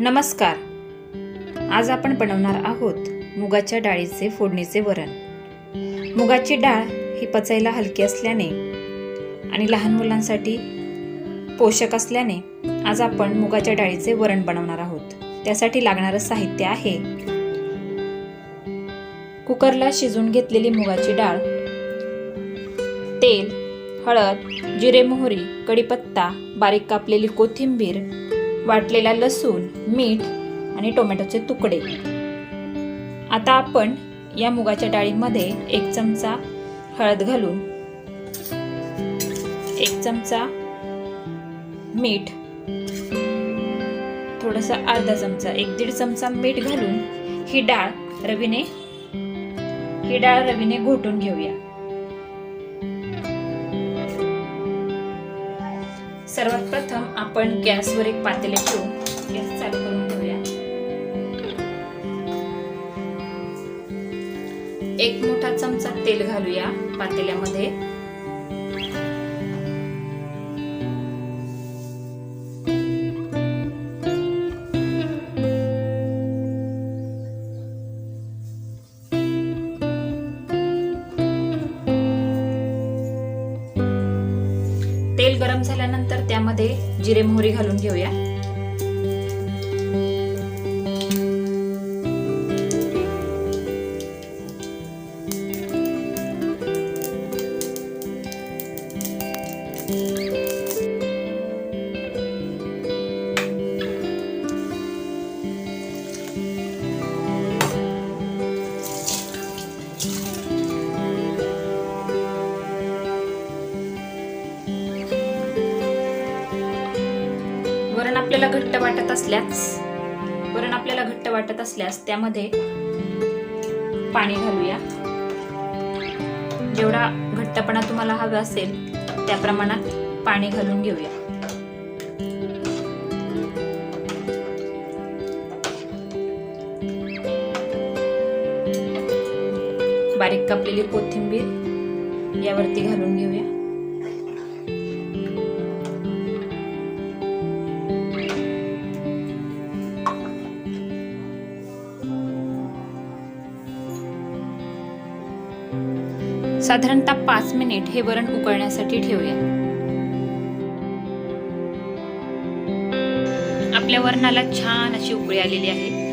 नमस्कार. आज आपण बनवणार आहोत मुगाच्या डाळीचे फोडणीचे वरण. मुगाची डाळ ही पचायला हलकी असल्याने आणि लहान मुलांसाठी पोषक असल्याने आज आपण मुगाच्या डाळीचे वरण बनवणार आहोत. त्यासाठी लागणारं साहित्य आहे. कुकरला शिजून घेतलेली मुगाची डाळ तेल हळद जिरे मोहरी कढीपत्ता बारीक कापलेली कोथिंबीर वाटलेला लसूण मीठ आणि टोमॅटोचे तुकडे. आता आपण या मुगाच्या डाळीमध्ये एक चमचा हळद घालून एक चमचा मीठ थोडंसं अर्धा चमचा एक दीड चमचा मीठ घालून ही डाळ रवीने ही डाळ रवीने घोटून घेऊया. सर्वात प्रथम आपण गॅसवर एक पातेले ठेवून गॅस चालू करून घेऊया. एक मोठा चमचा तेल घालूया पातेल्यामध्ये. गरम झाल्यानंतर त्यामध्ये जिरे मोहरी घालून घेऊया. वरण आपल्याला घट्ट वाटत असल्यास वरण आपल्याला घट्ट वाटत असल्यास त्यामध्ये पाणी घालूया. जेवढा घट्टपणा तुम्हाला हवा असेल त्या प्रमाणात पाणी घालून घेऊया. बारीक कापलेली कोथिंबीर यावरती घालून घेऊया. साधारणतः पाच मिनिट हे वरण उकळण्यासाठी ठेवूया. आपल्या वरणाला छान अशी उकळी आलेली आहे.